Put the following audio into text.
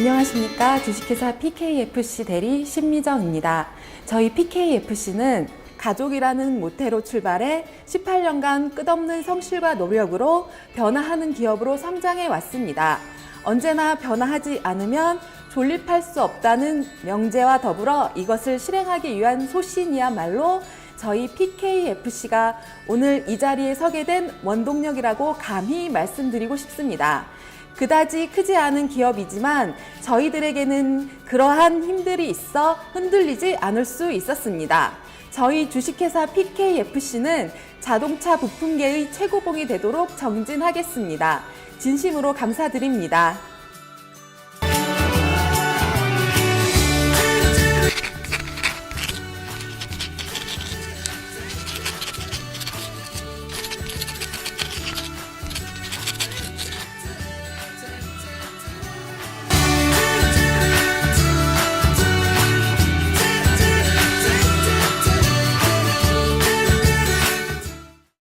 안녕하십니까. 주식회사 PKFC 대리 신미정입니다. 저희 PKFC는 가족이라는 모태로 출발해 18년간 끝없는 성실과 노력으로 변화하는 기업으로 성장해 왔습니다. 언제나 변화하지 않으면 존립할 수 없다는 명제와 더불어 이것을 실행하기 위한 소신이야말로 저희 PKFC가 오늘 이 자리에 서게 된 원동력이라고 감히 말씀드리고 싶습니다. 그다지 크지 않은 기업이지만 저희들에게는 그러한 힘들이 있어 흔들리지 않을 수 있었습니다. 저희 주식회사 PKFC는 자동차 부품계의 최고봉이 되도록 정진하겠습니다. 진심으로 감사드립니다.